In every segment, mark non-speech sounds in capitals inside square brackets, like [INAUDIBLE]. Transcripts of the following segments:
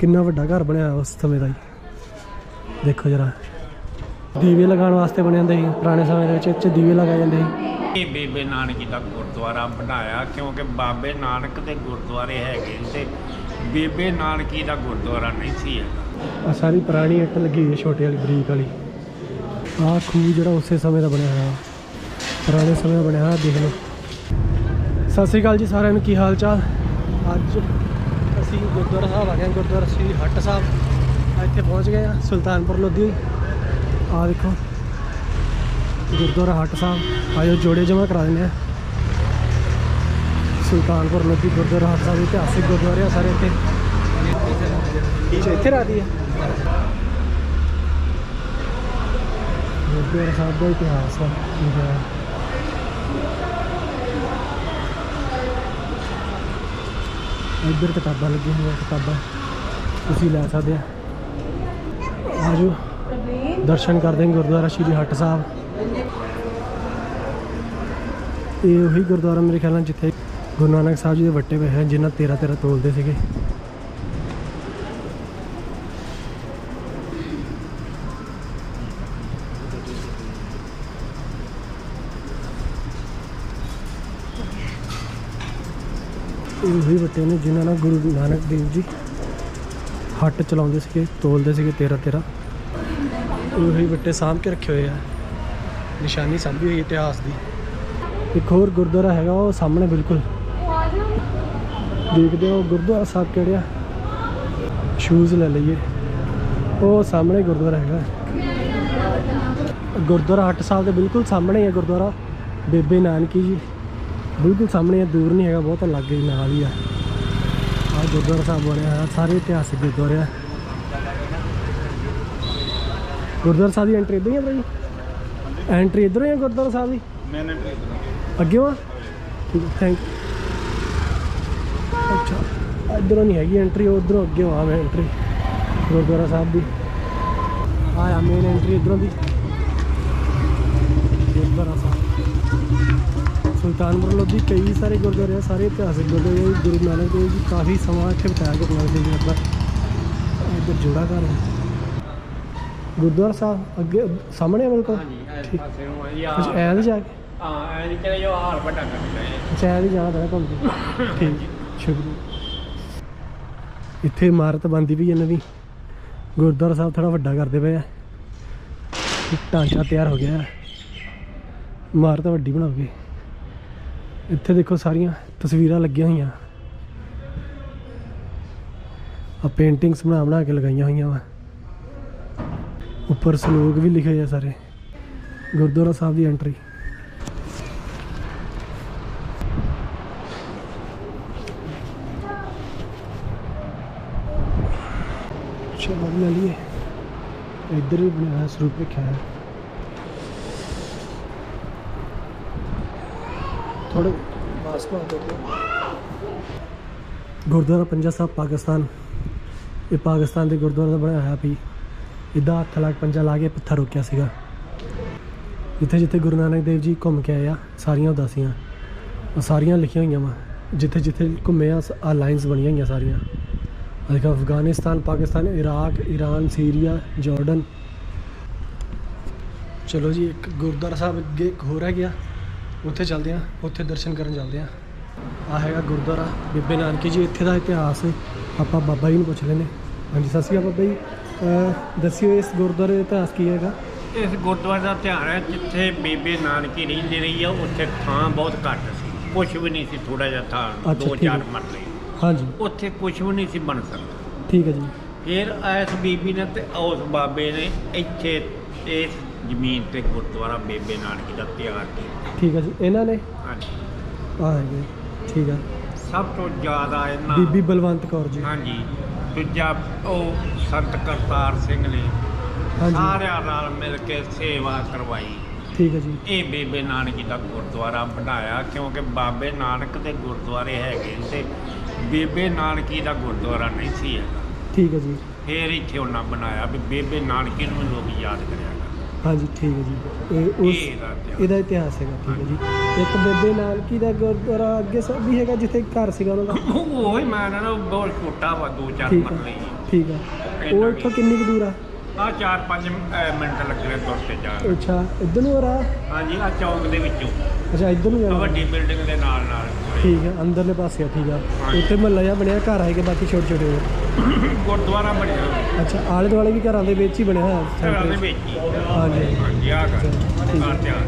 ਕਿੰਨਾ ਵੱਡਾ ਘਰ ਬਣਿਆ ਉਸ ਸਮੇਂ ਦਾ ਹੀ ਦੇਖੋ ਜਰਾ। ਦੀਵੇ ਲਗਾਉਣ ਵਾਸਤੇ ਬਣਿਆ ਹੁੰਦਾ ਸੀ ਪੁਰਾਣੇ ਸਮੇਂ ਦੇ ਵਿੱਚ 'ਚ ਦੀਵੇ ਲਗਾਏ ਜਾਂਦੇ ਸੀ। ਇਹ ਬੇਬੇ ਨਾਨਕੀ ਦਾ ਗੁਰਦੁਆਰਾ ਬਣਾਇਆ ਕਿਉਂਕਿ ਬਾਬੇ ਨਾਨਕ ਦੇ ਗੁਰਦੁਆਰੇ ਹੈਗੇ ਤੇ ਬੇਬੇ ਨਾਨਕੀ ਦਾ ਗੁਰਦੁਆਰਾ ਨਹੀਂ ਸੀ ਹੈਗਾ। ਆ ਸਾਰੀ ਪੁਰਾਣੀ ਇੱਟ ਲੱਗੀ ਹੋਈ ਹੈ ਛੋਟੇ ਵਾਲੀ ਬਰੀਕ ਵਾਲੀ। ਆਹ ਖੂਹ ਜਿਹੜਾ ਉਸੇ ਸਮੇਂ ਦਾ ਬਣਿਆ ਹੋਇਆ। ਪੁਰਾਣੇ ਸਮੇਂ ਦਾ ਬਣਿਆ ਹੋਇਆ ਦੇਖ ਲਓ। ਸਤਿ ਸ਼੍ਰੀ ਅਕਾਲ ਜੀ ਸਾਰਿਆਂ ਨੂੰ ਕੀ ਹਾਲ ਚਾਲ? ਅੱਜ ਗੁਰਦੁਆਰਾ ਸਾਹਿਬ ਆ ਗਏ ਹਾਂ, ਗੁਰਦੁਆਰਾ ਸ੍ਰੀ ਹੱਟ ਸਾਹਿਬ। ਆ ਇੱਥੇ ਪਹੁੰਚ ਗਏ ਆ ਸੁਲਤਾਨਪੁਰ ਲੋਧੀ। ਆ ਦੇਖੋ ਗੁਰਦੁਆਰਾ ਹੱਟ ਸਾਹਿਬ। ਆਇਓ ਜੋੜੇ ਜਮਾ ਕਰਾ ਦਿੰਦੇ ਆ। ਸੁਲਤਾਨਪੁਰ ਲੋਧੀ ਗੁਰਦੁਆਰਾ ਹੱਟ ਸਾਹਿਬ ਇਤਿਹਾਸਿਕ ਗੁਰਦੁਆਰੇ ਆ ਸਾਰੇ ਇੱਥੇ। ਅੱਛਾ ਇੱਥੇ ਰਾਦੀ ਹੈ ਗੁਰਦੁਆਰਾ ਸਾਹਿਬ ਦਾ ਇਤਿਹਾਸ ਹੈ ਲਿਖਿਆ ਹੈ। ਇੱਧਰ ਕਿਤਾਬਾਂ ਲੱਗੀਆਂ ਹੋਈਆਂ, ਕਿਤਾਬਾਂ ਤੁਸੀਂ ਲੈ ਸਕਦੇ ਆ। ਆਜੋ, ਦਰਸ਼ਨ ਕਰਦੇ ਹਾਂ ਗੁਰਦੁਆਰਾ ਸ਼੍ਰੀ ਹੱਟ ਸਾਹਿਬ। ਇਹ ਉਹੀ ਗੁਰਦੁਆਰਾ ਮੇਰੇ ਖਿਆਲ ਨਾਲ ਜਿੱਥੇ ਗੁਰੂ ਨਾਨਕ ਸਾਹਿਬ ਜੀ ਦੇ ਵੱਟੇ ਹੋਏ ਹਨ ਜਿਨ੍ਹਾਂ 13 13 ਤੋਲਦੇ ਸੀਗੇ। ਇਹ ਉਹੀ ਬੱਟੇ ਨੇ ਜਿਨ੍ਹਾਂ ਨਾਲ ਗੁਰੂ ਨਾਨਕ ਦੇਵ ਜੀ ਹੱਟ ਚਲਾਉਂਦੇ ਸੀਗੇ, ਤੋਲਦੇ ਸੀਗੇ 13 13 ਉਹੀ ਬੱਟੇ ਸਾਂਭ ਕੇ ਰੱਖੇ ਹੋਏ ਆ। ਨਿਸ਼ਾਨੀ ਸਾਂਭੀ ਹੋਈ ਇਤਿਹਾਸ ਦੀ। ਇੱਕ ਹੋਰ ਗੁਰਦੁਆਰਾ ਹੈਗਾ, ਉਹ ਸਾਹਮਣੇ ਬਿਲਕੁਲ। ਦੇਖਦੇ ਹੋ, ਗੁਰਦੁਆਰਾ ਸਾਹਿਬ ਕਿਹੜੇ ਆ? ਸ਼ੂਜ਼ ਲੈ ਲਈਏ। ਉਹ ਸਾਹਮਣੇ ਗੁਰਦੁਆਰਾ ਹੈਗਾ। ਗੁਰਦੁਆਰਾ ਹੱਟ ਸਾਹਿਬ ਦੇ ਬਿਲਕੁਲ ਸਾਹਮਣੇ ਹੈ ਗੁਰਦੁਆਰਾ। ਬੇਬੇ ਨਾਨਕੀ ਜੀ। ਬਿਲਕੁਲ ਸਾਹਮਣੇ ਦੂਰ ਨਹੀਂ ਹੈਗਾ ਬਹੁਤ ਲੱਗੇ ਹੀ ਨਾਲ ਹੀ ਆ। ਆ ਗੁਰਦੁਆਰਾ ਸਾਹਿਬ ਬਣਿਆ ਹੋਇਆ ਸਾਰੇ ਇਤਿਹਾਸਿਕ ਗੁਰਦੁਆਰੇ ਆ। ਗੁਰਦੁਆਰਾ ਸਾਹਿਬ ਦੀ ਐਂਟਰੀ ਇੱਧਰ ਹੀ ਆ ਭਾਈ ਐਂਟਰੀ ਇੱਧਰੋਂ ਹੀ ਆ ਗੁਰਦੁਆਰਾ ਸਾਹਿਬ ਦੀ? ਮੈਨੇ ਅੱਗੇ। ਆ? ਠੀਕ ਹੈ ਥੈਂਕ ਅੱਛਾ ਇੱਧਰੋਂ ਨਹੀਂ ਹੈਗੀ ਐਂਟਰੀ ਉਧਰੋਂ ਅੱਗੇ ਆ ਮੈਂ ਐਂਟਰੀ ਗੁਰਦੁਆਰਾ ਸਾਹਿਬ ਦੀ। ਆ ਆ ਮੇਨ ਐਂਟਰੀ ਇੱਧਰੋਂ ਦੀ ਗੁਰਦੁਆਰਾ ਸਾਹਿਬ ਸੁਲਤਾਨਪੁਰ ਲੋਧੀ ਕਈ ਸਾਰੇ ਗੁਰਦੁਆਰੇ ਆ ਸਾਰੇ ਇਤਿਹਾਸਿਕ ਗੁਰਦੁਆਰੇ ਆ। ਗੁਰੂ ਨਾਨਕ ਦੇਵ ਜੀ ਕਾਫੀ ਸਮਾਂ ਇੱਥੇ ਬਿਤਾਇਆ ਗੁਰੂ ਨਾਨਕ ਦੇਵ ਜੀ ਦਾ ਇੱਧਰ ਜੋੜਾ ਘਰ ਹੈ ਗੁਰਦੁਆਰਾ ਸਾਹਿਬ ਅੱਗੇ ਸਾਹਮਣੇ ਆ ਬਿਲਕੁਲ ਹਾਂਜੀ ਪਾਸੇ ਨੂੰ ਕੁਝ ਐ ਜਾ ਕੇ? ਹਾਂ ਐ ਨਹੀਂ ਚਲੇ ਜੋ ਵੱਡਾ ਕਰ ਜਾਣਾ ਘੁੰਮ ਕੇ। [LAUGHS] ਠੀਕ ਸ਼ੁਕਰੀਆ। ਇੱਥੇ ਇਮਾਰਤ ਬੰਦੀ ਵੀ ਇਹਨਾਂ ਦੀ ਗੁਰਦੁਆਰਾ ਸਾਹਿਬ ਥੋੜਾ ਵੱਡਾ ਕਰਦੇ ਪਏ ਆ। ਢਾਂਚਾ ਤਿਆਰ ਹੋ ਗਿਆ। ਇਮਾਰਤ ਵੱਡੀ ਬਣਾਓਗੇ ਇੱਥੇ ਦੇਖੋ ਸਾਰੀਆਂ ਤਸਵੀਰਾਂ ਲੱਗੀਆਂ ਹੋਈਆਂ। ਆ ਪੇਂਟਿੰਗਸ ਬਣਾ ਬਣਾ ਕੇ ਲਗਾਈਆਂ ਹੋਈਆਂ ਵਾ। ਉੱਪਰ ਸਲੋਕ ਵੀ ਲਿਖੇ ਹੋਏ ਆ ਸਾਰੇ। ਗੁਰਦੁਆਰਾ ਸਾਹਿਬ ਦੀ ਐਂਟਰੀ ਚਲੋ ਲੈ ਲਈਏ। ਇੱਧਰ ਵੀ ਬਣਿਆ ਸਰੂਪ ਰੱਖਿਆ ਹੈ ਥੋੜੇ ਬਾਸ ਪਾ ਦੋ ਗੁਰਦੁਆਰਾ ਪੰਜਾ ਸਾਹਿਬ, ਪਾਕਿਸਤਾਨ। ਇਹ ਪਾਕਿਸਤਾਨ ਦੇ ਗੁਰਦੁਆਰਾ ਦਾ ਬਣਾਇਆ ਹੋਇਆ ਵੀ ਇਹਦਾ ਹੱਥ ਲਾ ਕੇ ਪੰਜਾ ਲਾ ਕੇ ਪੱਥਰ ਰੋਕਿਆ ਸੀਗਾ। ਜਿੱਥੇ ਜਿੱਥੇ ਗੁਰੂ ਨਾਨਕ ਦੇਵ ਜੀ ਘੁੰਮ ਕੇ ਆਏ ਆ, ਸਾਰੀਆਂ ਉਦਾਸੀਆਂ। ਉਹ ਸਾਰੀਆਂ ਲਿਖੀਆਂ ਹੋਈਆਂ ਵਾ। ਜਿੱਥੇ ਜਿੱਥੇ ਘੁੰਮੇ ਆ ਆ ਲਾਈਨਸ ਬਣੀਆਂ ਹੋਈਆਂ ਸਾਰੀਆਂ। ਆਹ ਦੇਖੋ, Afghanistan, Pakistan, Iraq Iran Syria, Jordan. ਚਲੋ ਜੀ, ਇੱਕ ਗੁਰਦੁਆਰਾ ਸਾਹਿਬ ਅੱਗੇ ਇੱਕ ਹੋਰ ਹੈ ਗਿਆ। ਉੱਥੇ ਚੱਲਦੇ ਆ ਉੱਥੇ ਦਰਸ਼ਨ ਕਰਨ ਚੱਲਦੇ ਆ ਆ ਹੈਗਾ ਗੁਰਦੁਆਰਾ ਬੀਬੇ ਨਾਨਕੀ ਜੀ ਇੱਥੇ ਦਾ ਇਤਿਹਾਸ ਆਪਾਂ ਬਾਬਾ ਜੀ ਨੂੰ ਪੁੱਛ ਲੈਨੇ ਹਾਂਜੀ ਸਤਿ ਸ਼੍ਰੀ ਅਕਾਲ ਬਾਬਾ ਜੀ। ਦੱਸਿਓ ਇਸ ਗੁਰਦੁਆਰੇ ਦਾ ਇਤਿਹਾਸ ਕੀ ਹੈਗਾ? ਇਸ ਗੁਰਦੁਆਰੇ ਦਾ ਧਿਆਨ ਹੈ ਜਿੱਥੇ ਬੇਬੇ ਨਾਨਕੀ ਰਹਿੰਦੀ ਰਹੀ ਆ ਉੱਥੇ ਥਾਂ ਬਹੁਤ ਘੱਟ ਸੀ। ਕੁਛ ਵੀ ਨਹੀਂ ਸੀ ਥੋੜਾ ਜਿਹਾ ਥਾਂ ਦੋ ਚਾਰ। ਮਰਲੇ ਹਾਂਜੀ। ਉੱਥੇ ਕੁਛ ਵੀ ਨਹੀਂ ਸੀ ਬਣ ਸਕਦਾ। ਠੀਕ ਹੈ ਜੀ। ਫਿਰ ਇਸ ਬੀਬੀ ਨੇ ਤੇ ਉਸ ਬਾਬੇ ਨੇ ਇੱਥੇ ਇਸ ਜ਼ਮੀਨ ਤੇ ਗੁਰਦੁਆਰਾ ਬੇਬੇ ਨਾਨਕੀ ਦਾ ਤਿਆਰ ਕੀਤਾ। ਠੀਕ ਹੈ ਜੀ। ਇਹਨਾਂ ਨੇ? ਹਾਂਜੀ। ਹੈਗੇ ਠੀਕ ਹੈ ਸਭ ਤੋਂ ਜ਼ਿਆਦਾ ਇਹਨਾਂ ਬੀਬੀ ਬਲਵੰਤ ਕੌਰ ਜੀ। ਹਾਂਜੀ। ਦੂਜਾ ਉਹ ਸੰਤ ਕਰਤਾਰ ਸਿੰਘ ਨੇ ਹਾਂਜੀ। ਸਾਰਿਆਂ ਨਾਲ ਮਿਲ ਕੇ ਸੇਵਾ ਕਰਵਾਈ। ਠੀਕ ਹੈ ਜੀ। ਇਹ ਬੇਬੇ ਨਾਨਕੀ ਦਾ ਗੁਰਦੁਆਰਾ ਬਣਾਇਆ ਕਿਉਂਕਿ ਬਾਬੇ ਨਾਨਕ ਦੇ ਗੁਰਦੁਆਰੇ ਹੈਗੇ ਤੇ ਬੇਬੇ ਨਾਨਕੀ ਦਾ ਗੁਰਦੁਆਰਾ ਨਹੀਂ ਸੀ ਹੈਗਾ। ਠੀਕ ਹੈ ਜੀ। ਫਿਰ ਇੱਥੇ ਉਹਨਾਂ ਬਣਾਇਆ ਵੀ ਬੇਬੇ ਨਾਨਕੀ ਨੂੰ ਲੋਕ ਯਾਦ ਕਰਿਆ ਕਰਨ ਹਾਂਜੀ ਠੀਕ ਹੈ ਜੀ। ਇਹ ਉਸ ਇਹ ਇਹਦਾ ਇਤਿਹਾਸ। ਇਹਦਾ ਇਤਿਹਾਸ ਹੈਗਾ ਠੀਕ ਹੈ ਜੀ। ਇੱਕ ਬੇਬੇ ਨਾਨਕੀ ਦਾ ਗੁਰਦੁਆਰਾ ਅੱਗੇ ਸਭ ਵੀ ਹੈਗਾ ਜਿੱਥੇ ਘਰ ਸੀਗਾ ਉਹਨਾਂ ਦਾ। ਉਹ ਹੀ ਮੈਂ ਨਾ ਉਹ ਬਹੁਤ ਛੋਟਾ ਵਾ ਦੋ ਚਾਰ ਠੀਕ ਹੈ। ਮਰਲੇ ਹੀ। ਠੀਕ ਆ ਉਹ ਇੱਥੋਂ ਕਿੰਨੀ ਕੁ ਦੂਰ ਆ? ਆ 4-5 ਮਿੰਟ ਲੱਗਣੇ ਤੁਰ ਕੇ ਜਾਣ ਅੱਛਾ ਇੱਧਰ ਨੂੰ ਆ? ਰਾਹ ਹਾਂਜੀ ਆ ਚੌਂਕ ਦੇ ਵਿੱਚੋਂ। ਅੱਛਾ ਇੱਧਰ ਨੂੰ ਆਹ ਜਾਣਾ ਵੱਡੀ ਬਿਲਡਿੰਗ ਦੇ ਨਾਲ ਨਾਲ। ਠੀਕ ਆ ਅੰਦਰਲੇ ਪਾਸੇ ਆ ਠੀਕ ਆ। ਹਾਂਜੀ। ਉੱਥੇ ਮਹੱਲਾ ਜਿਹਾ ਬਣਿਆ ਘਰ ਹੈਗੇ ਬਾਕੀ ਛੋਟੇ ਛੋਟੇ ਹੋਰ। ਗੁਰਦੁਆਰਾ ਬਣਿਆ। ਅੱਛਾ ਆਲੇ ਦੁਆਲੇ ਵੀ ਘਰਾਂ ਦੇ ਵਿੱਚ ਹੀ ਬਣਿਆ ਹੋਇਆ ਘਰਾਂ ਦੇ ਵਿੱਚ? ਹੀ। ਹਾਂਜੀ। ਹਾਂਜੀ ਆ ਕਰ ਠੀਕ ਹੈ।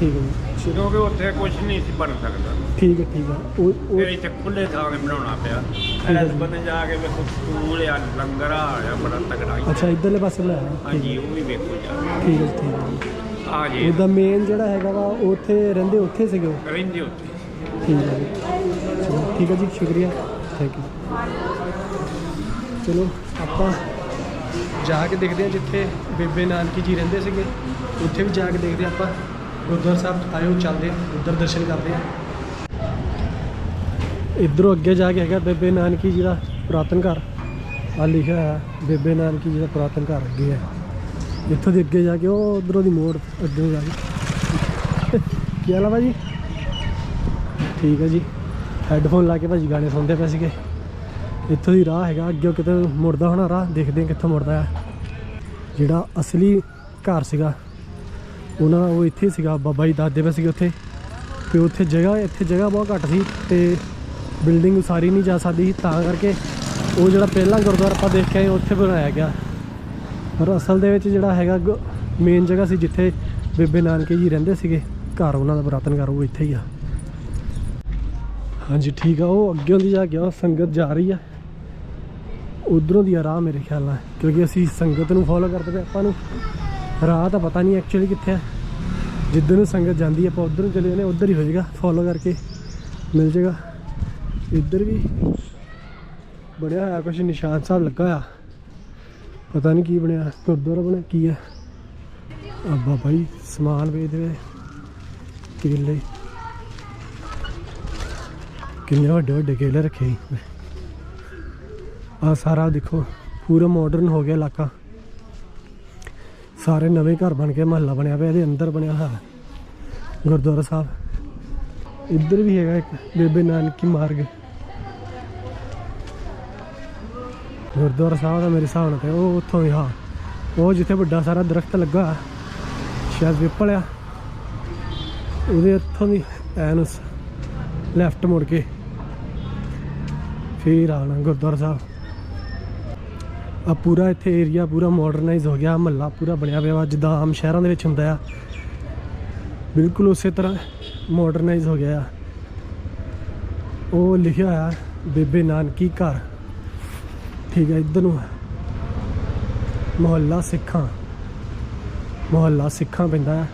ਠੀਕ ਹੈ ਜੀ। ਕਿਉਂਕਿ ਉੱਥੇ ਕੁਝ ਨਹੀਂ ਸੀ ਬਣ ਸਕਦਾ। ਠੀਕ ਹੈ ਠੀਕ ਆ ਉਹ ਉਹ ਫਿਰ ਇੱਥੇ ਖੁੱਲੇ ਥਾਂ ਤੇ ਬਣਾਉਣਾ ਪਿਆ। ਹੈ ਐਸ ਜੀ। ਬੰਨੇ ਜਾ ਕੇ ਵੇਖੋ ਸਕੂਲ ਆ ਲੰਗਰ ਆ ਆ ਬੜਾ ਤਗੜਾ ਅੱਛਾ ਇੱਧਰਲੇ ਪਾਸੇ ਬਣਾਇਆ ਹਾਂਜੀ ਉਹ ਵੀ ਵੇਖੋ ਜਾ ਠੀਕ ਹੈ ਠੀਕ ਹੈ। ਆ ਜੀ। ਉਹਦਾ ਮੇਨ ਜਿਹੜਾ ਹੈਗਾ ਵਾ ਉਹ ਉੱਥੇ ਰਹਿੰਦੇ ਉੱਥੇ ਸੀਗੇ ਉਹ? ਰਹਿੰਦੇ ਉੱਥੇ। ਠੀਕ ਹੈ ਜੀ। ਚਲੋ ਠੀਕ ਹੈ ਜੀ ਸ਼ੁਕਰੀਆ। ਥੈਂਕ ਯੂ ਚਲੋ ਆਪਾਂ ਜਾ ਕੇ ਦੇਖਦੇ ਹਾਂ ਜਿੱਥੇ ਬੇਬੇ ਨਾਨਕੀ ਜੀ ਰਹਿੰਦੇ ਸੀਗੇ ਉੱਥੇ ਵੀ ਜਾ ਕੇ ਦੇਖਦੇ ਹਾਂ ਆਪਾਂ। ਗੁਰਦੁਆਰਾ ਸਾਹਿਬ ਆਇਓ ਚੱਲਦੇ ਹਾਂ, ਉੱਧਰ ਦਰਸ਼ਨ ਕਰਦੇ ਹਾਂ। ਇੱਧਰੋਂ ਅੱਗੇ ਜਾ ਕੇ ਹੈਗਾ ਬੇਬੇ ਨਾਨਕੀ ਜੀ ਦਾ ਪੁਰਾਤਨ ਘਰ। ਆ ਲਿਖਿਆ ਹੋਇਆ ਬੇਬੇ ਨਾਨਕੀ ਜੀ ਦਾ ਪੁਰਾਤਨ ਘਰ ਅੱਗੇ ਹੈ। ਇੱਥੋਂ ਦੀ ਅੱਗੇ ਜਾ ਕੇ ਉਹ ਉਧਰੋਂ ਦੀ ਮੋੜ ਅੱਗੇ ਜਾ ਕੇ। ਕੀ ਹਾਲ ਆ ਭਾਜੀ ਠੀਕ ਹੈ ਜੀ। ਹੈੱਡਫੋਨ ਲਾ ਕੇ ਭਾਜੀ ਗਾਣੇ ਸੁਣਦੇ ਪਏ ਸੀਗੇ। ਇੱਥੋਂ ਦੀ ਰਾਹ ਹੈਗਾ ਅੱਗੇ ਕਿਤੇ ਮੁੜਦਾ ਹੋਣਾ ਰਾਹ ਦੇਖਦੇ ਹਾਂ ਕਿੱਥੋਂ ਮੁੜਦਾ ਆ ਜਿਹੜਾ ਅਸਲੀ ਘਰ ਸੀਗਾ ਉਹਨਾਂ ਦਾ ਉਹ ਇੱਥੇ ਸੀਗਾ ਬਾਬਾ ਜੀ ਦਾਦੇ ਪਏ ਸੀਗੇ ਉੱਥੇ। ਤੇ ਉੱਥੇ ਜਗ੍ਹਾ ਇੱਥੇ ਜਗ੍ਹਾ ਬਹੁਤ ਘੱਟ ਸੀ ਤੇ ਬਿਲਡਿੰਗ ਸਾਰੀ ਨਹੀਂ ਜਾ ਸਕਦੀ ਸੀ, ਤਾਂ ਕਰਕੇ ਉਹ ਜਿਹੜਾ ਪਹਿਲਾਂ ਗੁਰਦੁਆਰਾ ਆਪਾਂ ਦੇਖ ਕੇ ਆਏ ਉੱਥੇ ਬਣਾਇਆ ਗਿਆ। ਪਰ ਅਸਲ ਦੇ ਵਿੱਚ ਜਿਹੜਾ ਹੈਗਾ ਮੇਨ ਜਗ੍ਹਾ ਸੀ ਜਿੱਥੇ ਬੇਬੇ ਨਾਨਕੇ ਜੀ ਰਹਿੰਦੇ ਸੀਗੇ ਘਰ ਉਹਨਾਂ ਦਾ ਪੁਰਾਤਨ ਘਰ ਉਹ ਇੱਥੇ ਹੀ ਆ। ਹਾਂਜੀ ਠੀਕ ਆ ਉਹ ਅੱਗੇ ਦੀ ਜਾ ਗਿਆ ਸੰਗਤ ਜਾ ਰਹੀ ਆ। ਉਧਰੋਂ ਦੀ ਆ ਰਾਹ ਮੇਰੇ ਖਿਆਲ ਨਾਲ, ਕਿਉਂਕਿ ਅਸੀਂ ਸੰਗਤ ਨੂੰ ਫੋਲੋ ਕਰਦੇ ਪਏ, ਆਪਾਂ ਨੂੰ ਰਾਹ ਤਾਂ ਪਤਾ ਨਹੀਂ ਐਕਚੁਅਲੀ ਕਿੱਥੇ ਹੈ ਜਿੱਧਰ ਨੂੰ ਸੰਗਤ ਜਾਂਦੀ ਆਪਾਂ ਉਧਰ ਨੂੰ ਚਲੇ ਜਾਂਦੇ ਉਧਰ ਹੀ ਹੋ ਹੋਏਗਾ ਫੋਲੋ ਕਰਕੇ ਮਿਲ ਜਾਏਗਾ। ਇੱਧਰ ਵੀ ਬਣਿਆ ਹੋਇਆ ਕੁਝ ਨਿਸ਼ਾਨ ਸਾਹਿਬ ਲੱਗਾ ਹੋਇਆ। ਪਤਾ ਨਹੀਂ ਕੀ ਬਣਿਆ, ਗੁਰਦੁਆਰਾ ਬਣਿਆ, ਕੀ ਹੈ ਆ ਬਾਬਾ ਜੀ, ਸਮਾਨ ਵੇਚਦੇ ਵੇ ਕੇਲੇ। ਕਿੰਨੇ ਵੱਡੇ ਵੱਡੇ ਕੇਲੇ ਰੱਖੇ ਸੀ। ਆ ਸਾਰਾ ਦੇਖੋ, ਪੂਰਾ ਮਾਡਰਨ ਹੋ ਗਿਆ ਇਲਾਕਾ। ਸਾਰੇ ਨਵੇਂ ਘਰ ਬਣ ਕੇ ਮਹੱਲਾ ਬਣਿਆ ਪਿਆ, ਇਹਦੇ ਅੰਦਰ ਬਣਿਆ ਹੋਇਆ ਗੁਰਦੁਆਰਾ ਸਾਹਿਬ। ਇੱਧਰ ਵੀ ਹੈਗਾ ਇੱਕ, ਬੇਬੇ ਨਾਨਕੀ ਮਾਰਗ। ਗੁਰਦੁਆਰਾ ਸਾਹਿਬ ਦਾ ਮੇਰੇ ਹਿਸਾਬ ਨਾਲ ਤੇ ਉਹ ਉੱਥੋਂ ਹੀ, ਹਾਂ। ਉਹ ਜਿੱਥੇ ਵੱਡਾ ਸਾਰਾ ਦਰਖਤ ਲੱਗਾ, ਸ਼ਾਇਦ ਵਿਪਲ ਆ। ਉਹਦੇ ਉੱਥੋਂ ਦੀ ਐਨ ਲੈਫਟ ਮੁੜ ਕੇ। ਫੇਰ ਆਣਾ ਗੁਰਦੁਆਰਾ ਸਾਹਿਬ। ਆ ਪੂਰਾ ਇੱਥੇ ਏਰੀਆ ਪੂਰਾ ਮਾਡਰਨਾਈਜ਼ ਹੋ ਗਿਆ ਮਹੱਲਾ ਪੂਰਾ ਬਣਿਆ ਪਿਆ ਵਾ, ਜਿੱਦਾਂ ਆਮ ਸ਼ਹਿਰਾਂ ਦੇ ਵਿੱਚ ਹੁੰਦਾ ਆ। ਬਿਲਕੁਲ ਉਸੇ ਤਰ੍ਹਾਂ ਮਾਡਰਨਾਈਜ਼ ਹੋ ਗਿਆ ਆ। ਉਹ ਲਿਖਿਆ ਹੋਇਆ ਬੇਬੇ ਨਾਨਕੀ ਘਰ। ਠੀਕ ਹੈ ਇੱਧਰ ਨੂੰ ਮੁਹੱਲਾ ਸਿੱਖਾਂ। ਮੁਹੱਲਾ ਸਿੱਖਾਂ ਪੈਂਦਾ ਆ।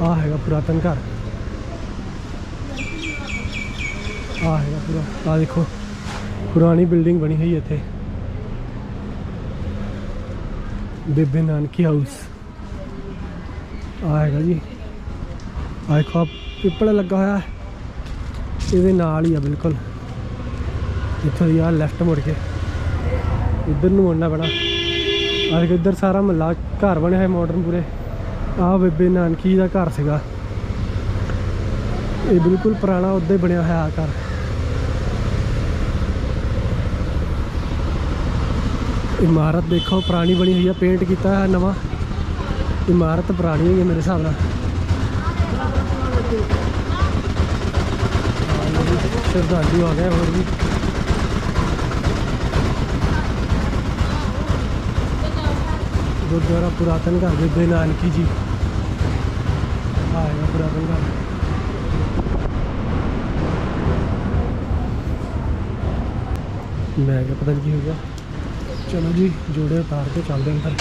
ਆ ਹੈਗਾ ਪੁਰਾਤਨ ਘਰ। ਆ ਹੈਗਾ ਪੂਰਾ। ਆ ਦੇਖੋ, ਪੁਰਾਣੀ ਬਿਲਡਿੰਗ ਬਣੀ ਹੋਈ ਇੱਥੇ। ਬੇਬੇ ਨਾਨਕੀ ਹਾਊਸ। ਆ ਹੈਗਾ ਜੀ। ਆ ਦੇਖੋ ਪਿੱਪਲ ਲੱਗਾ ਹੋਇਆ ਇਹਦੇ ਨਾਲ ਹੀ ਆ ਬਿਲਕੁਲ। ਇੱਥੋਂ ਦੀ ਆ ਲੈਫਟ ਮੁੜ ਕੇ। ਇੱਧਰ ਨੂੰ ਮੁੜਨਾ ਪੈਣਾ। ਆ ਦੇਖੋ, ਇੱਧਰ ਸਾਰਾ ਮਹੱਲਾ ਘਰ ਬਣਿਆ ਹੋਇਆ ਮਾਡਰਨ ਪੂਰੇ। ਆ ਬੇਬੇ ਨਾਨਕੀ ਦਾ ਘਰ ਸੀਗਾ। ਇਹ ਬਿਲਕੁਲ ਪੁਰਾਣਾ, ਉੱਦਾਂ ਹੀ ਬਣਿਆ ਹੋਇਆ ਘਰ। ਇਮਾਰਤ ਦੇਖੋ, ਪੁਰਾਣੀ ਬਣੀ ਹੋਈ ਆ ਪੇਂਟ ਕੀਤਾ ਹੋਇਆ ਨਵਾਂ। ਇਮਾਰਤ ਪੁਰਾਣੀ ਹੋਈ ਹੈ ਮੇਰੇ ਹਿਸਾਬ ਨਾਲ। ਸ਼ਰਧਾਲੂ ਆ ਗਏ ਹੋਰ ਵੀ। ਗੁਰਦੁਆਰਾ ਪੁਰਾਤਨ ਘਰ ਬੇਬੇ ਨਾਨਕੀ ਜੀ। ਆ ਪੁਰਾਤਨ ਘਰ। ਮੈਂ ਕਿਹਾ ਪਤਾ ਨਹੀਂ ਕੀ ਹੋ ਗਿਆ। ਚਲੋ ਜੀ, ਜੋੜੇ ਉਤਾਰ ਕੇ ਚੱਲਦੇ ਹਾਂ ਅੰਦਰ।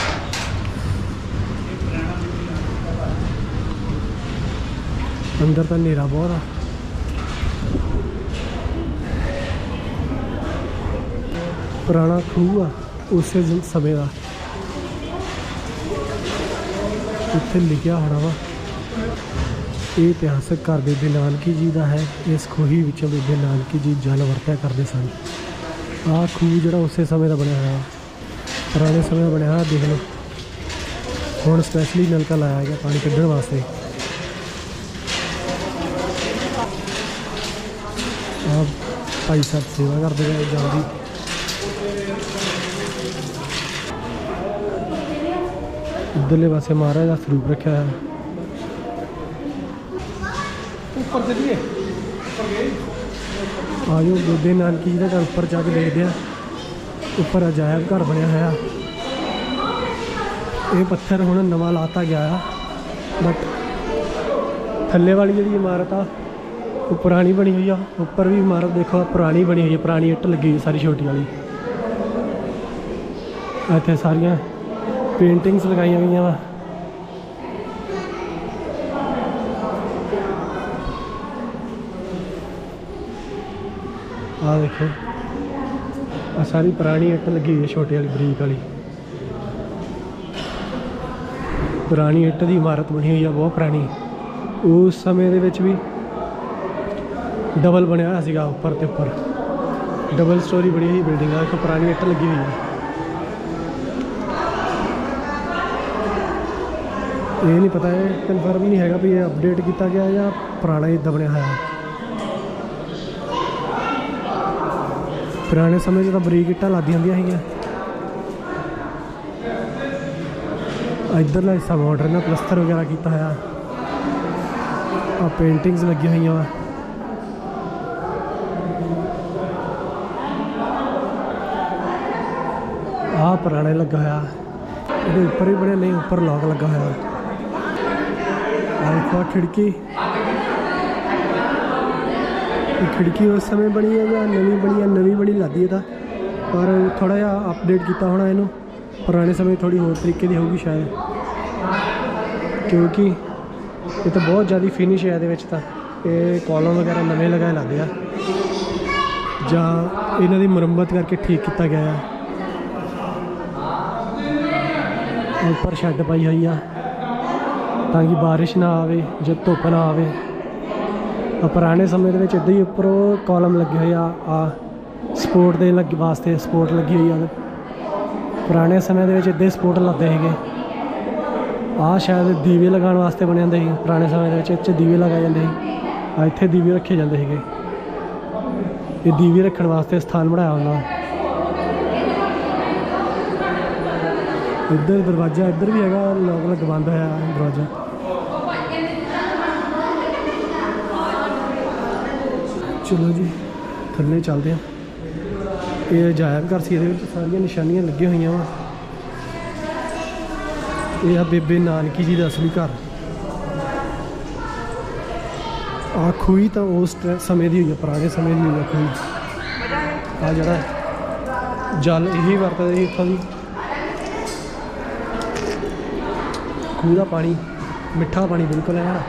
ਅੰਦਰ ਤਾਂ ਹਨੇਰਾ ਬਹੁਤ ਆ। ਪੁਰਾਣਾ ਖੂਹ ਆ, ਉਸੇ ਸਮੇਂ ਦਾ। ਉੱਥੇ ਲਿਖਿਆ ਹੋਣਾ ਵਾ, ਇਹ ਇਤਿਹਾਸਕ ਘਰ ਬੇਬੇ ਨਾਨਕੀ ਜੀ ਦਾ ਹੈ, ਇਸ ਖੂਹੀ ਵਿੱਚੋਂ ਬੇਬੇ ਨਾਨਕੀ ਜੀ ਜਲ ਵਰਤਿਆ ਕਰਦੇ ਸਨ। ਆਹ ਖੂਹ ਜਿਹੜਾ ਉਸੇ ਸਮੇਂ ਦਾ ਬਣਿਆ ਹੋਇਆ ਪੁਰਾਣੇ ਸਮੇਂ ਬਣਿਆ ਹੋਇਆ ਦੇਖ ਲਓ। ਹੁਣ ਸਪੈਸ਼ਲੀ ਨਲਕਾ ਲਾਇਆ ਗਿਆ ਪਾਣੀ ਕੱਢਣ ਵਾਸਤੇ। ਆ ਭਾਈ ਸਾਹਿਬ ਸੇਵਾ ਕਰਦੇ ਗਏ ਜਲਦੀ ਇਧਰਲੇ ਪਾਸੇ ਮਹਾਰਾਜ ਦਾ ਸਰੂਪ ਰੱਖਿਆ ਹੋਇਆ। ਉੱਪਰ ਚੱਲੀਏ। ਆ ਜਾਓ ਗੋਦੇ ਨਾਨਕੀ ਜੀ ਦਾ ਘਰ ਉੱਪਰ ਜਾ ਕੇ ਦੇਖਦੇ ਆ। ਉੱਪਰ ਅਜਾਇਬ ਘਰ ਬਣਿਆ ਹੋਇਆ। ਇਹ ਪੱਥਰ ਹੁਣ ਨਵਾਂ ਲਾਤਾ ਗਿਆ ਆ। ਬਟ ਥੱਲੇ ਵਾਲੀ ਜਿਹੜੀ ਇਮਾਰਤ ਆ, ਉਹ ਪੁਰਾਣੀ ਬਣੀ ਹੋਈ ਆ। ਉੱਪਰ ਵੀ ਇਮਾਰਤ ਦੇਖੋ ਪੁਰਾਣੀ ਬਣੀ ਹੋਈ ਹੈ ਪੁਰਾਣੀ ਇੱਟ ਲੱਗੀ ਹੋਈ ਸਾਰੀ ਛੋਟੀ ਵਾਲੀ। ਇੱਥੇ ਸਾਰੀਆਂ ਪੇਂਟਿੰਗਸ ਲਗਾਈਆਂ ਗਈਆਂ ਵਾ। ਆ ਦੇਖੋ। ਆ ਸਾਰੀ ਪੁਰਾਣੀ ਇੱਟ ਲੱਗੀ ਹੋਈ ਹੈ ਛੋਟੀ ਵਾਲੀ, ਬਰੀਕ ਵਾਲੀ। ਪੁਰਾਣੀ ਇੱਟ ਦੀ ਇਮਾਰਤ ਬਣੀ ਹੋਈ ਆ, ਬਹੁਤ ਪੁਰਾਣੀ। ਉਸ ਸਮੇਂ ਦੇ ਵਿੱਚ ਵੀ ਡਬਲ ਬਣਿਆ ਹੋਇਆ ਸੀਗਾ ਉੱਪਰ ਤੇ ਉੱਪਰ। ਡਬਲ ਸਟੋਰੀ ਬਣੀ ਹੋਈ ਬਿਲਡਿੰਗ ਆ ਇੱਕ ਪੁਰਾਣੀ ਇੱਟ ਲੱਗੀ ਹੋਈ ਹੈ ਇਹ ਨਹੀਂ ਪਤਾ, ਇਹ ਕਨਫਰਮ ਨਹੀਂ ਹੈਗਾ ਵੀ ਇਹ ਅਪਡੇਟ ਕੀਤਾ ਗਿਆ ਜਾਂ ਪੁਰਾਣਾ ਹੀ ਇੱਦਾਂ ਬਣਿਆ ਹੋਇਆ। ਪੁਰਾਣੇ ਸਮੇਂ 'ਚ ਤਾਂ ਬਰੀਕ ਇੱਟਾਂ ਲੱਗਦੀਆਂ ਹੁੰਦੀਆਂ ਸੀਗੀਆਂ। ਇੱਧਰਲਾ ਹਿੱਸਾ ਮਾਡਰਨ ਆ, ਪਲਸਤਰ ਵਗੈਰਾ ਕੀਤਾ ਹੋਇਆ। ਆ ਪੇਂਟਿੰਗਸ ਲੱਗੀਆਂ ਹੋਈਆਂ ਵਾ। ਆ ਪੁਰਾਣੇ ਲੱਗਾ ਹੋਇਆ। ਇਹਦੇ ਉੱਪਰ ਵੀ ਬੜੇ ਨਹੀਂ, ਉੱਪਰ ਲੌਕ ਲੱਗਾ ਹੋਇਆ। ਆ ਦੇਖੋ ਖਿੜਕੀ। ਇਹ ਖਿੜਕੀ ਉਸ ਸਮੇਂ ਬਣੀ ਹੈ ਜਾਂ ਨਵੀਂ ਬਣੀ ਹੈ? ਨਵੀਂ ਬਣੀ ਲੱਗਦੀ ਹੈ ਤਾਂ। ਪਰ ਥੋੜਾ ਜਿਹਾ ਅਪਡੇਟ ਕੀਤਾ ਹੋਣਾ ਇਹਨੂੰ। ਪੁਰਾਣੇ ਸਮੇਂ ਥੋੜੀ ਹੋਰ ਤਰੀਕੇ ਦੀ ਹੋਊਗੀ ਸ਼ਾਇਦ। ਕਿਉਂਕਿ ਇਹ ਤਾਂ ਬਹੁਤ ਜ਼ਿਆਦਾ ਫਿਨਿਸ਼ ਹੈ ਇਹਦੇ ਵਿੱਚ ਤਾਂ। ਇਹ ਕਾਲਮ ਵਗੈਰਾ ਨਵੇਂ ਲਗਾਏ ਲੱਗਦੇ ਆ ਜਾਂ ਇਹਨਾਂ ਦੀ ਮੁਰੰਮਤ ਕਰਕੇ ਠੀਕ ਕੀਤਾ ਗਿਆ ਹੈ ਉੱਪਰ ਸ਼ੈੱਡ ਪਾਈ ਹੋਈ ਆ। ਤਾਂ ਕਿ ਬਾਰਿਸ਼ ਨਾ ਆਵੇ ਜਾਂ ਧੁੱਪ ਨਾ ਆਵੇ। ਪੁਰਾਣੇ ਸਮੇਂ ਦੇ ਵਿੱਚ ਇਦਾਂ ਹੀ ਉੱਪਰੋਂ ਉਹ ਕਾਲਮ ਲੱਗੇ ਹੋਏ ਆ ਆ ਸਪੋਰਟ ਦੇ ਲੱਗ, ਵਾਸਤੇ ਸਪੋਰਟ ਲੱਗੀ ਹੋਈ ਆ। ਪੁਰਾਣੇ ਸਮੇਂ ਦੇ ਵਿੱਚ ਇਦਾਂ ਹੀ ਸਪੋਰਟ ਲੱਗਦੇ ਸੀਗੇ। ਆ ਸ਼ਾਇਦ ਦੀਵੇ ਲਗਾਉਣ ਵਾਸਤੇ ਬਣੇ ਹੁੰਦੇ ਸੀ, ਪੁਰਾਣੇ ਸਮੇਂ ਦੇ ਵਿੱਚ ਇੱਥੇ ਦੀਵੇ ਲਗਾਏ ਜਾਂਦੇ ਸੀ। ਆ ਇੱਥੇ ਦੀਵੇ ਰੱਖੇ ਜਾਂਦੇ ਸੀਗੇ। ਇਹ ਦੀਵੇ ਰੱਖਣ ਵਾਸਤੇ ਸਥਾਨ ਬਣਾਇਆ ਹੁੰਦਾ ਇੱਧਰ ਦਰਵਾਜ਼ਾ ਇੱਧਰ ਵੀ ਹੈਗਾ ਲੋਕ ਲੱਗ ਬੰਦ ਹੋਇਆ ਦਰਵਾਜ਼ਾ। ਚਲੋ ਜੀ, ਥੱਲੇ ਚੱਲਦੇ ਆ ਇਹ ਅਜਾਇਬ ਘਰ ਸੀ, ਇਹਦੇ ਵਿੱਚ ਸਾਰੀਆਂ ਨਿਸ਼ਾਨੀਆਂ ਲੱਗੀਆਂ ਹੋਈਆਂ ਵਾ। ਇਹ ਆ ਬੇਬੇ ਨਾਨਕੀ ਜੀ ਦਾ ਅਸਲੀ ਘਰ। ਆ ਖੂਹੀ ਤਾਂ ਉਸ ਟ- ਸਮੇਂ ਦੀ ਹੋਈ ਹੈ ਪੁਰਾਣੇ ਸਮੇਂ ਦੀ ਹੋਈ ਹੈ ਖੂਹੀ। ਆ ਜਿਹੜਾ ਜਲ, ਇਹੀ ਵਰਤਦੇ ਸੀ ਇੱਥੋਂ ਦੀ। ਖੂਹ ਦਾ ਪਾਣੀ, ਮਿੱਠਾ ਪਾਣੀ ਬਿਲਕੁਲ ਹੈ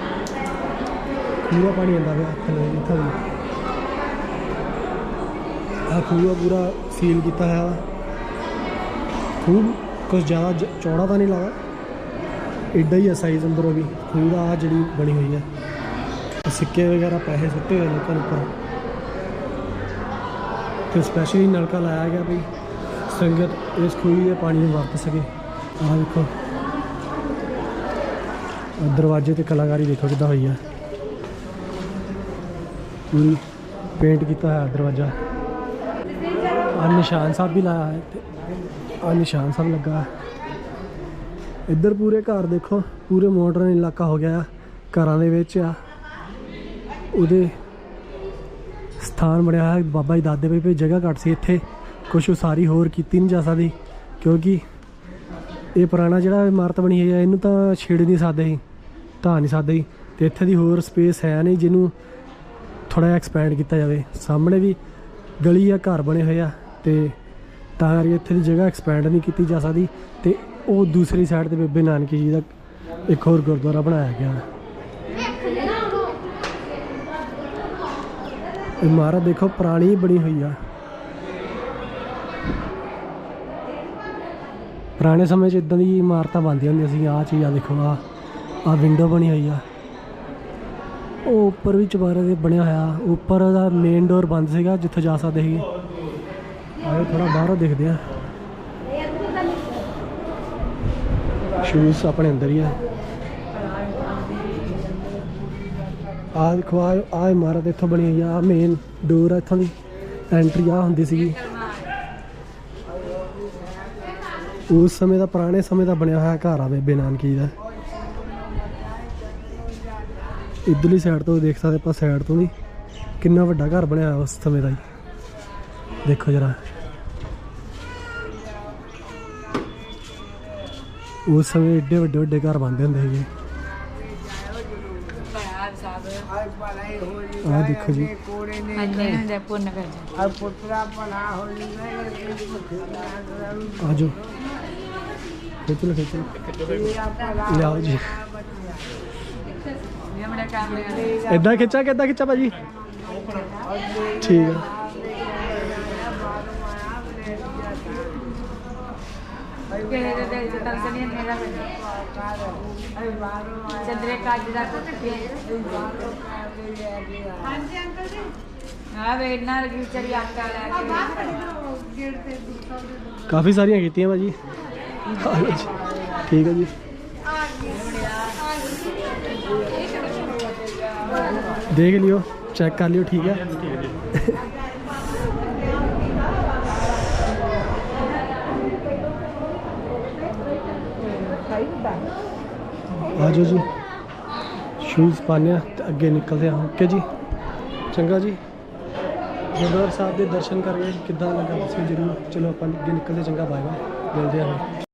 ਖੂਹ ਦਾ ਪਾਣੀ ਆਉਂਦਾ ਪਿਆ ਇੱਥੋਂ ਦੀ। ਆ ਖੂਹ ਆ, ਪੂਰਾ ਸੀਲ ਕੀਤਾ ਹੋਇਆ ਵਾ। ਖੂਹ ਕੁਝ ਜ਼ਿਆਦਾ ਚੌੜਾ ਤਾਂ ਨਹੀਂ ਲੱਗਾ। ਐਡਾ ਹੀ ਆ ਸਾਈਜ਼ ਅੰਦਰੋਂ ਵੀ। ਖੂਹ ਦਾ ਆ ਜਿਹੜੀ ਬਣੀ ਹੋਈ ਹੈ ਸਿੱਕੇ ਵਗੈਰਾ ਪੈਸੇ ਸੁੱਟੇ ਹੋਏ ਲੋਕਾਂ ਉੱਪਰ। ਤੇ ਸਪੈਸ਼ਲੀ ਨਲਕਾ ਲਾਇਆ ਗਿਆ ਵੀ ਸੰਗਤ ਇਸ ਖੂਹ ਦੇ ਪਾਣੀ ਨੂੰ ਵਰਤ ਸਕੇ। ਆਹ ਦੇਖੋ। ਦਰਵਾਜ਼ੇ ਤੇ ਕਲਾਕਾਰੀ ਦੇਖੋ ਕਿੱਦਾਂ ਹੋਈ ਆ। ਪੂਰੀ ਪੇਂਟ ਕੀਤਾ ਹੋਇਆ ਦਰਵਾਜ਼ਾ। ਆ ਨਿਸ਼ਾਨ ਸਾਹਿਬ ਵੀ ਲਾਇਆ ਹੈ ਤੇ ਆ ਨਿਸ਼ਾਨ ਸਾਹਿਬ ਲੱਗਾ ਇੱਧਰ ਪੂਰੇ ਘਰ ਦੇਖੋ, ਪੂਰੇ ਮਾਡਰਨ ਇਲਾਕਾ ਹੋ ਗਿਆ ਆ, ਘਰਾਂ ਦੇ ਵਿੱਚ ਆ। ਉਹਦੇ ਸਥਾਨ ਬਣਿਆ ਹੋਇਆ ਬਾਬਾ ਜੀ ਦਾਦੇ ਵੀ ਜਗ੍ਹਾ ਘੱਟ ਸੀ ਇੱਥੇ, ਕੁਛ ਉਸਾਰੀ ਹੋਰ ਕੀਤੀ ਨਹੀਂ ਜਾ ਸਕਦੀ, ਕਿਉਂਕਿ ਇਹ ਪੁਰਾਣਾ ਜਿਹੜਾ ਇਮਾਰਤ ਬਣੀ ਹੋਈ ਹੈ ਇਹਨੂੰ ਤਾਂ ਛੇੜ ਨਹੀਂ ਸਕਦੇ ਸੀ, ਢਾਹ ਨਹੀਂ ਸਕਦੇ ਸੀ ਤੇ ਇੱਥੇ ਦੀ ਹੋਰ ਸਪੇਸ ਹੈ ਨਹੀਂ ਜਿਹਨੂੰ ਥੋੜਾ ਜਿਹਾ ਐਕਸਪੈਂਡ ਕੀਤਾ ਜਾਵੇ। ਸਾਹਮਣੇ ਵੀ ਗਲੀ ਆ, ਘਰ ਬਣੇ ਹੋਏ ਆ। ਤੇ ਤਾਂ ਕਰਕੇ ਇੱਥੇ ਦੀ ਜਗ੍ਹਾ ਐਕਸਪੈਂਡ ਨਹੀਂ ਕੀਤੀ ਜਾ ਸਕਦੀ ਤੇ ਉਹ ਦੂਸਰੀ ਸਾਈਡ ਤੇ ਬੇਬੇ ਨਾਨਕੀ ਜੀ ਦਾ ਇੱਕ ਹੋਰ ਗੁਰਦੁਆਰਾ ਬਣਾਇਆ ਗਿਆ। ਇਮਾਰਤ ਦੇਖੋ, ਪੁਰਾਣੀ ਬਣੀ ਹੋਈ ਆ। ਪੁਰਾਣੇ ਸਮੇਂ 'ਚ ਇਦਾਂ ਦੀ ਇਮਾਰਤਾਂ ਬਣਦੀਆਂ ਹੁੰਦੀਆਂ ਸੀ, ਆਹ ਚੀਜ਼ ਆ ਦੇਖੋ ਆ ਆ ਵਿੰਡੋ ਬਣੀ ਹੋਈ ਆ। ਉਹ ਉੱਪਰ ਵੀ ਚੁਬਾਰੇ ਦੇ ਬਣਿਆ ਹੋਇਆ, ਉੱਪਰ ਦਾ ਮੇਨ ਡੋਰ ਬੰਦ ਸੀਗਾ, ਜਿੱਥੇ ਜਾ ਸਕਦੇ ਸੀਗੇ ਆਏ ਥੋੜਾ ਬਾਹਰੋਂ ਦੇਖਦੇ ਆ ਸ਼ੂਜ਼ ਆਪਣੇ ਅੰਦਰ ਹੀ ਆ। ਆ ਦੇਖੋ ਆ ਆ ਇਮਾਰਤ ਇੱਥੋਂ ਬਣੀ ਹੋਈ ਆ, ਆਹ ਮੇਨ ਡੋਰ ਆ ਇੱਥੋਂ ਦੀ। ਐਂਟਰੀ ਆ ਹੁੰਦੀ ਸੀਗੀ। ਉਸ ਸਮੇਂ ਦਾ, ਪੁਰਾਣੇ ਸਮੇਂ ਦਾ ਬਣਿਆ ਹੋਇਆ ਘਰ ਆ ਬੇਬੇ ਨਾਨਕੀ ਦਾ। ਇਧਰਲੀ ਸਾਈਡ ਤੋਂ ਦੇਖ ਸਕਦੇ ਆਪਾਂ ਸਾਈਡ ਤੋਂ ਵੀ। ਕਿੰਨਾ ਵੱਡਾ ਘਰ ਬਣਿਆ ਹੋਇਆ ਉਸ ਸਮੇਂ ਦਾ ਹੀ। ਦੇਖੋ ਜਰਾ। ਉਸ ਸਮੇਂ ਏਡੇ ਵੱਡੇ ਵੱਡੇ ਘਰ ਬਣਦੇ ਹੁੰਦੇ ਸੀਗੇ ਆਹ ਦੇਖੋ ਜੀ ਅੰਨੇ ਹੁੰਦੇ ਪੁੰਨ ਕਰ ਜਾ ਆਜੋ ਖਿੱਚ ਲਓ ਖਿੱਚ ਲਓ ਲਿਆਓ ਜੀ ਇਹ ਬੜਾ ਕੰਮ ਹੈ ਇਦਾਂ ਖਿੱਚਾ ਕਿੱਦਾਂ ਖਿੱਚਾ ਭਾਜੀ ਠੀਕ ਆ ਕਿਹੜੇ ਦੇ ਦਿਲ ਚ ਤਰਸ ਨਹੀਂ ਮੇਰਾ ਚੰਦਰੇ ਕੱਜ ਦਾ ਕੋ ਕੱਟਿਆ ਹਾਂਜੀ ਅੰਕਲ ਜੀ ਆ ਵੇ ਨਾ ਰਗੀ ਚਰੀ ਆਟਾ ਲੈ ਕੇ ਕਾਫੀ ਸਾਰੀਆਂ ਕੀਤੀਆਂ ਭਾਜੀ ਆਜੋ ਜੀ। ਸ਼ੂਜ਼ ਪਾਉਂਦੇ ਹਾਂ ਤੇ ਅੱਗੇ ਨਿਕਲਦੇ ਹਾਂ। ਓਕੇ ਜੀ। ਚੰਗਾ ਜੀ। ਗੁਰਦੁਆਰਾ ਸਾਹਿਬ ਦੇ ਦਰਸ਼ਨ ਕਰਕੇ ਕਿੱਦਾਂ ਲੱਗਾ ਤੁਸੀਂ ਜਰੂਰ। ਚਲੋ ਆਪਾਂ ਅੱਗੇ ਨਿਕਲਦੇ ਚੰਗਾ ਬਾਏ ਬਾਏ ਮਿਲਦੇ ਹਾਂ